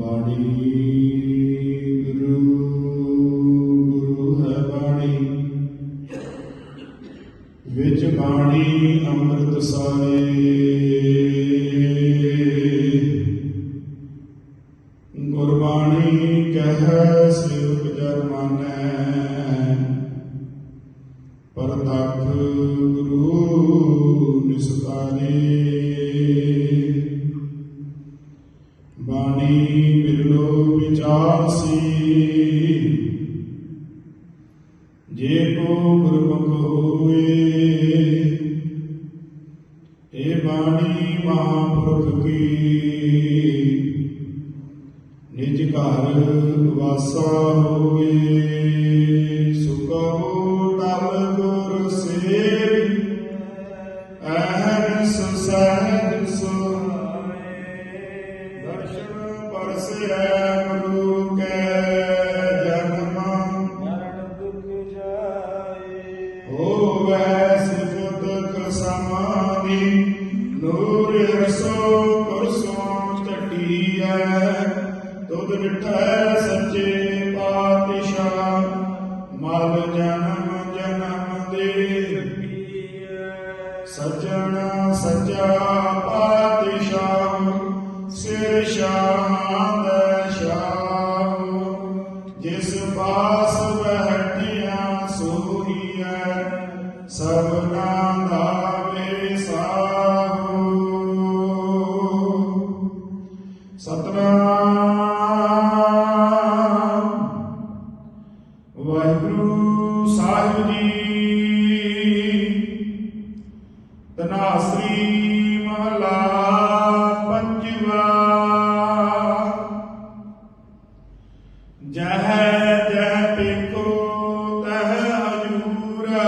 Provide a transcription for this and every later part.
ਬਾਣੀ ਗੁਰੂ ਗੁਰੂ ਹੈ ਬਾਣੀ। ਵਿੱਚ ਬਾਣੀ ਅੰਮ੍ਰਿਤ ਸਾਰੇ ਗੁਰਬਾਣੀ ਕਹਿ ਸਿਵ ਜਨ ਜੇ ਕੋ ਗੁਰਮੁਖ ਹੋਏ ਏ ਬਾਣੀ ਮਹਾਂਪੁਰਖ ਕੀ? ਨਿਜ ਘਰ ਵਾਸਾ ਹੋਏ ਸੁਖੋ ਤਲ ਗੁਰ ਸੇਵ ਅਹਨ ਸੁਸਹਿਜ ਸੁਹਾਏ ਦਰਸ਼ਨ ਪਰਸੈ ਜਨਮ ਜਨਮ ਦੇ ਸਜਣ ਸੱਚਾ ਪਾਤਸ਼ਾਹ, ਸਿਰ ਸ਼ਾਂਦ ਸ਼ਾਹ ਜਿਸ ਪਾਸ ਬੈਠਿਆ ਸੋਹੀਐ ਸਭਨਾ ਦਾ ਵਿਸਾਹੂ ਸਤਨਾਮ ਤਨਾਸਰੀ ਮਹਲਾ ਪੰਜਵਾ ਜਹ ਜਹ ਪੇਖੋ ਤਹ ਹਜੂਰਾ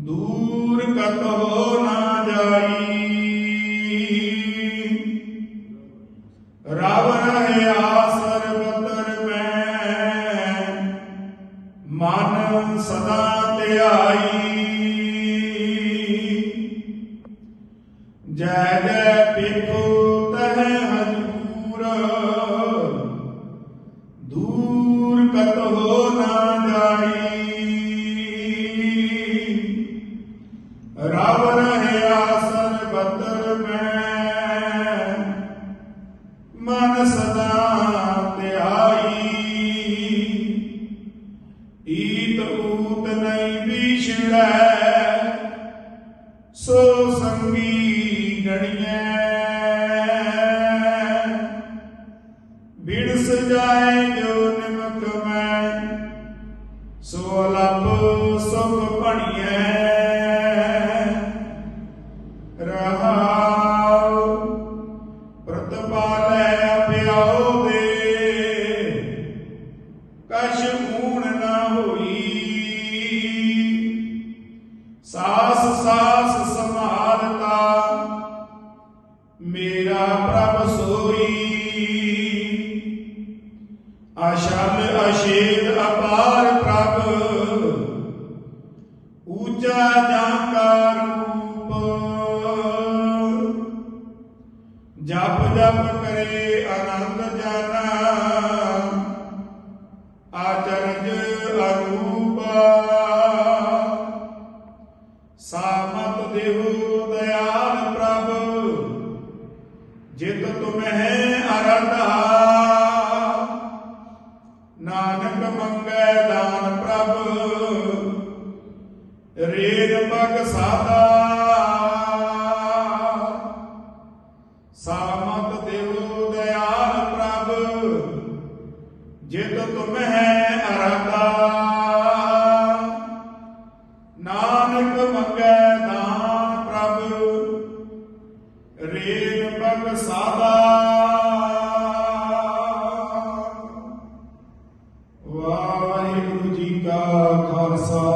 ਦੂਰ ਕਤੋ ਨਾ ਜਾਈ ਰਵ ਰਹੇ ਆਸਰ ਬਤਰ ਮੈਂ ਮਨ ਸਦਾ ਧਿਆਈ ਜੈ ਜੈ ਪਿਖੋ ਤਹ ਹਜੂਰ, ਦੂਰ ਕਤੋ ਨਾ ਜਾਈ। ਰਵ ਰਹੇ ਆਸਰ ਬਤਰ ਮੈਂ, ਮਨ ਸਦਾ ਧਿਆਈ। ਈਤ ਊਤ ਨਹੀਂ ਵਿਛੜੈ, ਸੋ ਸੰਗੀ ਗਣੀਐ ਬਿਨ ਸਜਾਏ ਜੋ ਨਿਮਕ ਮੈਂ, ਸੋ ਅਲਪ ਸੁਖ ਭਣੀਐ। ਪ੍ਰਤਪਾਲੈ ਅਭਿਆਉ ਦੇ ਕਛ ਨਾ ਹੋਈ ਸਾਸ ਸਾਸ ਆਸ਼ਲ ਅਸ਼ੇਦ ਅਪਾਰ ਪ੍ਰਭ, ਊਚਾ ਜਾਂ ਕਾ ਰੂਪ। ਜਪ ਜਪ ਕਰੇ ਆਨੰਦ ਜਾਨਾ, ਆਚਰਜ ਅਨੂਪ ਸਾਮਤ ਦੇਹੁ ਦਇਆਲ ਪ੍ਰਭ, ਜਿਤ ਤੁਮਹਿ ਅਰਧਾ ਮੰਗੈ ਦਾਨ ਪ੍ਰਭ। ਰੇਗ ਪਗ ਸਾਦਾ। ਸਾਮਤ ਪ੍ਰਭ, ਜਿਤ ਤੁਮ ਹੈ ਨਾਨਕ ਮੰਗੈ ਦਾਨ ਪ੍ਰਭ ਰੇਗ ਪਗ ਸਾਦਾ। さい。